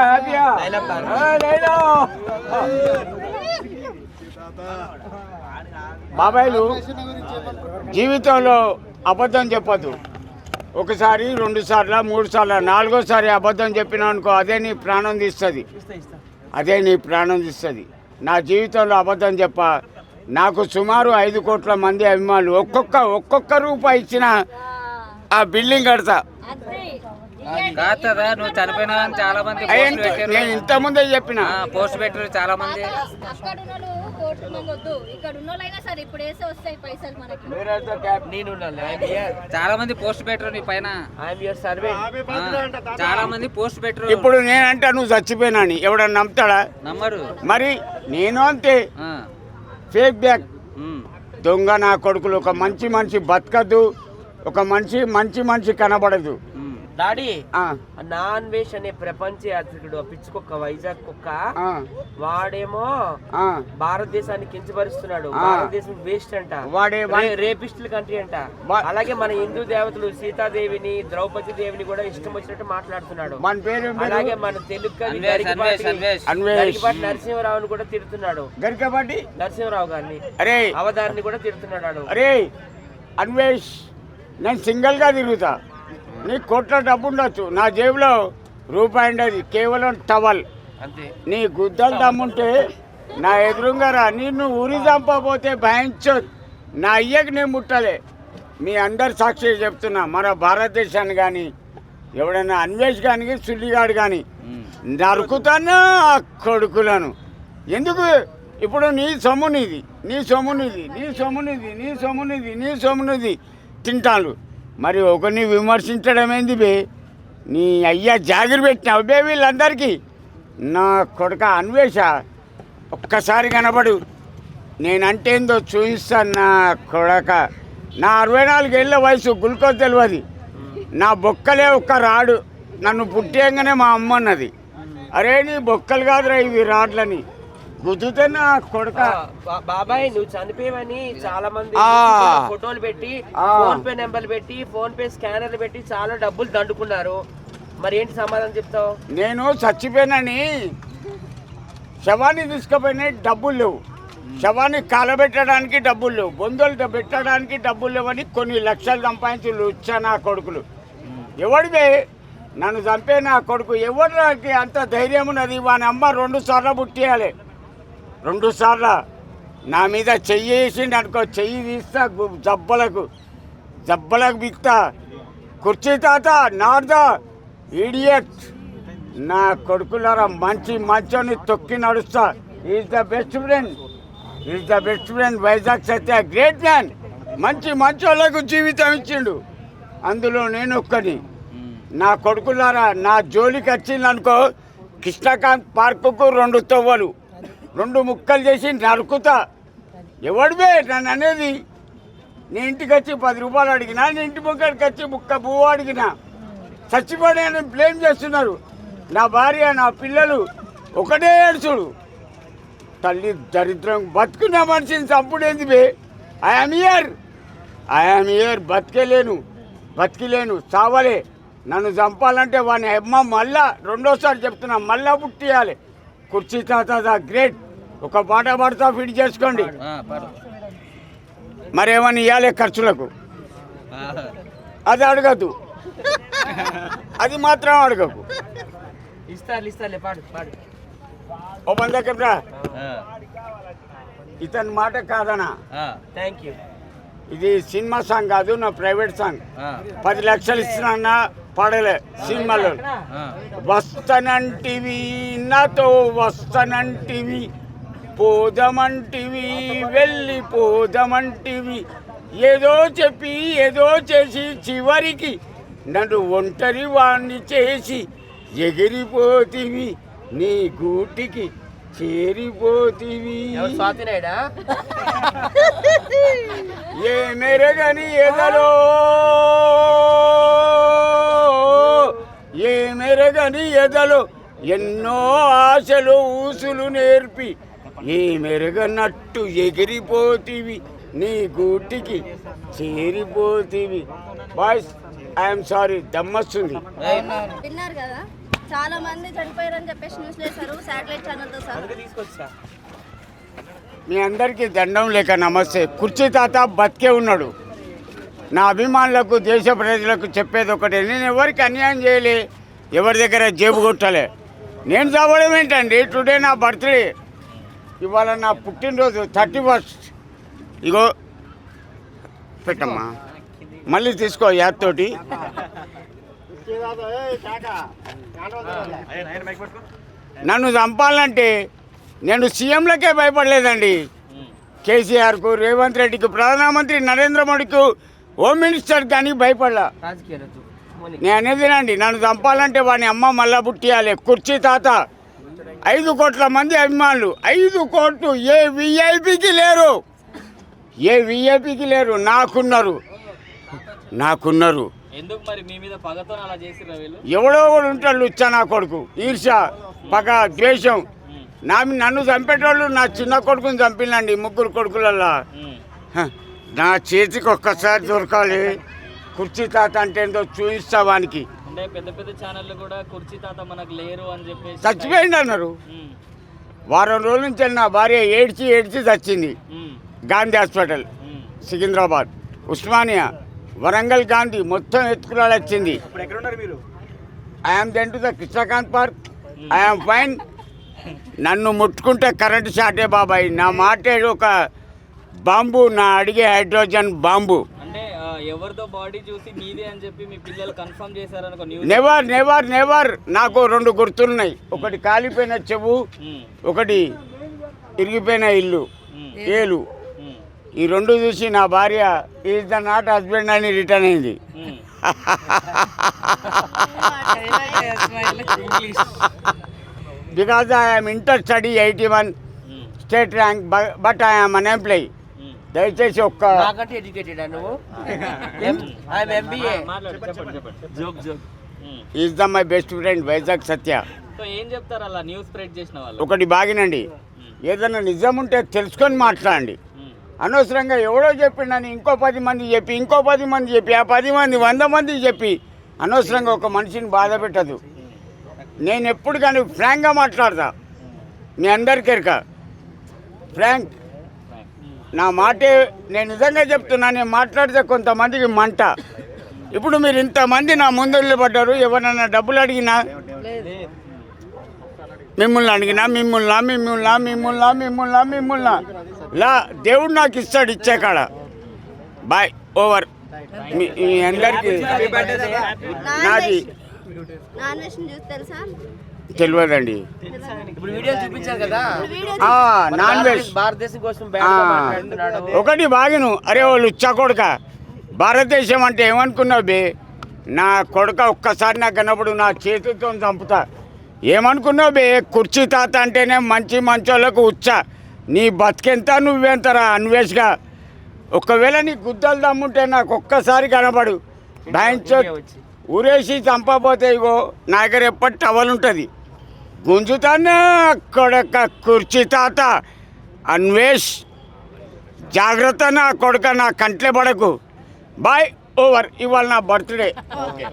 హ్యాపీయా లేదు. బాబాయ్లు జీవితంలో అబద్ధం చెప్పొద్దు. ఒకసారి రెండు సార్లు మూడు సార్లు నాలుగోసారి అబద్ధం చెప్పినా అనుకో అదే నీ ప్రాణం తీస్తుంది. అదే నీ ప్రాణం తీస్తుంది. నా జీవితంలో అబద్ధం చెప్ప నాకు సుమారు ఐదు కోట్ల మంది అభిమానులు ఒక్కొక్క ఒక్కొక్క రూపాయి ఇచ్చిన ఆ బిల్డింగ్ కడతా. కాదు నువ్వు చనిపోయినా చాలా మంది నేను ఇంతకుముందే చెప్పిన. ఆ, పోస్ట్ పెట్టారు చాలా మంది. మంది చాలా మంది పోస్ట్ పెట్టరు నీ పైన. చాలా మంది పోస్ట్ పెట్టరు. ఇప్పుడు నేనంటే నువ్వు చచ్చిపోయినా అని ఎవడన్నా నమ్ముతాడా? నమ్మరు. మరి నేను అంతే. ఫేక్ బ్యాక్ దొంగ నా కొడుకులు. ఒక మంచి మనిషి బతకదు. ఒక మనిషి మంచి మనిషి కనబడదు. డాడీ ఆ, నాన్ వేష్ అనే ప్రపంచ యాత్రికుడు పిచ్చుకొక్క వైజాగ్ కుక్క ఆ, వాడేమో ఆ. భారతదేశాన్ని కించపరుస్తున్నాడు. భారతదేశం వేస్ట్ అంట. వాడే రేపిస్టుల కంట్రీ అంట. అలాగే మన హిందూ దేవతలు సీతాదేవిని ద్రౌపది దేవిని కూడా ఇష్టం వచ్చినట్టు మాట్లాడుతున్నాడు. మన పేరు? అలాగే మన తెలుగు కవి గరికపాటి నరసింహరావుని కూడా తిడుతున్నాడు. గరికపాటి? నరసింహరావు గారిని. అరే. అవతారిని కూడా తిడుతున్నాడు అరే. అన్వేష్ నేను సింగిల్గా తిరుగుతా. నీకు కోట్ల డబ్బు ఉండొచ్చు నా జేబులో రూపాయి ఉండదు. కేవలం టవల్. నీ గుద్దలు దమ్ముంటే నా ఎదురుగా రా. నిన్ను ఊరి చంపబోతే భయించు నా అయ్యకి నేను ముట్టలే. మీ అందరు సాక్షి చెప్తున్నా. మన భారతదేశాన్ని కానీ ఎవడైనా అన్వేష్ కానీ సుల్లిగాడు కానీ. నరుకుతాను ఆ కొడుకులను? ఎందుకు? ఇప్పుడు నీ సొమ్ము నీది. నీ సొమ్ము నీది. నీ సొమ్ము నీది. నీ సొమ్ము నీది. నీ సొమ్ము నీది. తింటాను మరి ఒకరిని విమర్శించడం ఏంది బే? నీ అయ్యా జాగిరి పెట్టినావు బే వీళ్ళందరికీ. నా కొడుక అన్వేష ఒక్కసారి కనబడు. నేనంటేందో చూపిస్తాను నా కొడక. నా అరవై నాలుగేళ్ళ వయసు గుల్కోజ్ తెలియదు నా బొక్కలే ఒక్క రాడు. నన్ను పుట్టేయంగానే మా అమ్మ అన్నది. అరే నీ బొక్కలు కాదురా ఇవి రాడ్లని. గుద్దుతే నా కొడుక. బాబాయ్ నువ్వు చనిపోయావని చాలా మంది. ఫోటోలు పెట్టి. ఫోన్ పే నెంబర్లు పెట్టి ఫోన్ పే స్కానర్లు పెట్టి చాలా డబ్బులు దండుకున్నారు. మరి ఏంటి సమాధానం చెప్తావు? నేను చచ్చిపోయినని శవాన్ని తీసుకుపోయిన డబ్బులు లేవు. శవాన్ని కాలబెట్టడానికి డబ్బులు లేవు. బొందలు పెట్టడానికి డబ్బులు లేవని కొన్ని లక్షలు సంపాదించి లుచ్చా నా కొడుకులు. ఎవడివే? నన్ను చంపే నా కొడుకు. ఎవరికి అంత ధైర్యం ఉన్నది వాని అమ్మ రెండు సార్లు పుట్టేయాలి. రెండు సార్లు నా మీద చెయ్యి వేసిండు అనుకో చెయ్యి తీస్తా జబ్బలకు జబ్బలకు బిక్తా. కుర్చీ తాత నార్దా ఇడియట్. నా కొడుకులారా మంచి మంచోని తొక్కి నడుస్తా. Is the best friend is the best friend Vizag Satya great man మంచి మంచోళ్ళకు జీవితం ఇచ్చిండు. అందులో నేను ఒక్కని నా కొడుకులారా నా జోలికి వచ్చిందనుకో కృష్ణకాంత్ పార్కుకు రెండు తవ్వలు. రెండు ముక్కలు చేసి నరుకుతా. ఎవడివే నన్ను అనేది? నీ ఇంటికి వచ్చి పది రూపాయలు అడిగినా నీ ఇంటి ముక్కడికి వచ్చి ముక్క పువ్వు అడిగినా. చచ్చిపోయాను బ్లేమ్ చేస్తున్నారు. నా భార్య నా పిల్లలు ఒకటే ఏడుచుడు. తల్లి దరిద్రం బతుకున్న మనిషిని చంపుడేంది బే? ఐఎమ్ ఇయర్ ఐఎమ్ ఇయర్ బతికేలేను. బతికిలేను. చావలే. నన్ను చంపాలంటే వాని అమ్మ మళ్ళా రెండోసారి చెప్తున్నా మళ్ళా పుట్టియాలి. కుర్చీ తాత గ్రేట్ ఒక పాట పాడుతా ఫిట్ చేసుకోండి. ఆ, పడు. మరేమని ఇవ్వాలి ఖర్చులకు? అది అడగద్దు. అది మాత్రం అడగకు. ఓ. ఆ, ఇతని మాట కాదనా? ఆ, థ్యాంక్ యూ ఇది సినిమా సాంగ్ కాదు నా ప్రైవేట్ సాంగ్. పది లక్షలు ఇస్తున్నా పాడలే సినిమాలో. వస్తానంటివి నాతో వస్తానంటివి పోదమంటివి వెళ్ళి పోదమంటివి ఏదో చెప్పి ఏదో చేసి చివరికి నన్ను ఒంటరి వాణ్ణి చేసి ఎగిరిపోతివి నీ గూటికి చేరిపోతివి. ఏ మెరగని ఎదలో ఏ మెరగని ఎదలో ఎన్నో ఆశలు ఊసులు నేర్పి. ఏ మెరగనట్టు ఎగిరిపోతివి నీ గూటికి చేరిపోతివి. బాయ్స్ ఐఎమ్ సారీ దమ్మొస్తుంది. విన్నారు కదా చాలా మంది చనిపోయారని చెప్పేసి న్యూస్ శాటిలైట్ ఛానల్తో సహా. అందుకే తీసుకొచ్చా? మీ అందరికీ దండం లేక నమస్తే. కుర్చీ తాత బతికే ఉన్నాడు. నా అభిమానులకు దేశ ప్రజలకు చెప్పేది ఒకటే నేను ఎవరికి అన్యాయం చేయలే. ఎవరి దగ్గర జేబు కొట్టాలి. నేను చదవడం ఏంటండి? టుడే నా బర్త్డే ఇవాళ నా పుట్టినరోజు థర్టీ ఫస్ట్ ఇగో పెట్టమ్మా. మళ్ళీ తీసుకో యాప్ తోటి. నన్ను చంపాలంటే నేను సీఎంలకే భయపడలేదండి. కేసీఆర్కు రేవంత్ రెడ్డికి ప్రధానమంత్రి నరేంద్ర మోడీకి హోమ్ మినిస్టర్ కానీ భయపడలా. నేను అనేదినండి నన్ను చంపాలంటే వాని అమ్మ మళ్ళా పుట్టియాలి. కుర్చీ తాత. ఐదు కోట్ల మంది అభిమానులు. ఐదు కోట్లు. ఏ విఐపికి లేరు. ఏ విఐపికి లేరు. నాకున్నారు. నాకున్నారు. ఎవడో కూడా ఉంటాడు లుచ్చా నా కొడుకు. ఈర్ష పగ ద్వేషం. నా నన్ను చంపేటోళ్ళు నా చిన్న కొడుకుని చంపినండి ముగ్గురు కొడుకులల్లా. నా చేతికి ఒక్కసారి దొరకాలి. కుర్చీ తాత అంటే ఏందో చూపిస్తా వానికి అంటే పెద్ద పెద్ద ఛానళ్ళు కూడా కుర్చీ తాత మనకు లేరు అని చెప్పేసి చచ్చిపోయింది అన్నారు. వారం రోజుల నుంచి నా భార్య ఏడ్చి ఏడ్చి చచ్చింది. గాంధీ హాస్పిటల్. సికింద్రాబాద్. ఉస్మానియా వరంగల్ గాంధీ మొత్తం ఎత్తుకురాలు వచ్చింది. ఇప్పుడు ఎక్కడ ఉన్నారు మీరు I'm then to the Krishnakanth park I'm fine నన్ను ముట్టుకుంటే కరెంట్ షాటే బాబాయ్. నా మాట ఒక బాంబు నా అడిగే హైడ్రోజన్ బాంబు. బాడీ చూసి మీదే అని చెప్పి మీ పిల్లలు కన్ఫర్మ్ చేశారనుకో నెవర్ నెవర్ నెవర్ నాకు రెండు గుర్తున్నాయి ఒకటి కాలిపోయిన చెవు ఉమ్. ఒకటి ఇరిగిపోయిన ఇల్లు ఉమ్. ఏలు. ఈ రెండు చూసి నా భార్య ఈజ్ ద నాట్ హస్బెండ్ అని రిటర్న్ అయింది. Because I'm inter study eighty one. State rank but I'm un employ um. దయచేసి ఒక్క నాకంటే ఎడ్యుకేటెడ్ నువ్వు? ఐఎమ్ ఎంబీఏ మాట్లాడు చెప్పండి చెప్పండి. Joke joke. Is the my best friend Vizag Satya ఏం చెప్తారు అలా న్యూస్ స్ప్రెడ్ చేసిన వాళ్ళు? ఒకటి బాగినండి. ఏదైనా నిజం ఉంటే తెలుసుకొని మాట్లాడండి. అనవసరంగా ఎవడో చెప్పిండని ఇంకో పది మంది చెప్పి ఇంకో పది మంది చెప్పి ఆ పది మంది వంద మంది చెప్పి అనవసరంగా ఒక మనిషిని బాధ పెట్టదు. నేను ఎప్పుడు కానీ ఫ్రాంక్గా మాట్లాడతా. మీ అందరికీ ఎరక. ఫ్రాంక్ నా మాటే నేను నిజంగా చెప్తున్నా నేను మాట్లాడితే కొంతమందికి మంట. ఇప్పుడు మీరు ఇంతమంది నా ముందు నిలబడ్డారు ఎవరన్నా డబ్బులు అడిగినా? మిమ్మల్ని అడిగినా మిమ్మల్ని మిమ్మల్ని మిమ్మల్ని మిమ్మల్ని మిమ్మల్ని లా. దేవుడు నాకు ఇస్తాడు ఇచ్చే కాడ. Bye over. మీ అందరికీ నాది. నాన్ వెజ్ చూసి తెలుసా? తెలియదండి. ఇప్పుడు వీడియో చూపించారు కదా. వీడియో ఆ, నాన్ వెజ్. భారతదేశం కోసం ఒకటి బాగిను. అరే వాళ్ళు ఉచ్చా కొడుక. భారతదేశం అంటే ఏమనుకున్నావు బే? నా కొడుక ఒక్కసారి నాకు కన్నప్పుడు నా చేతితో చంపుతా. ఏమనుకున్నావు బే? కుర్చీ తాత అంటేనే మంచి మంచోళ్ళకు ఉచ్చ. నీ బతికెంత నువ్వెంతరా అన్వేష్గా? ఒకవేళ నీ గుద్దలు దమ్ముంటే నాకు ఒక్కసారి కనబడు. భయంచో ఊరేసి చంపపోతే ఇగో నా దగ్గర ఎప్పటి టవల్ ఉంటుంది. గుంజుతానే కొడక కుర్చీ తాత. అన్వేష్ జాగ్రత్త నా కొడుక నా కంట్లే పడకు. Bye over. ఇవాళ నా బర్త్డే. ఓకే.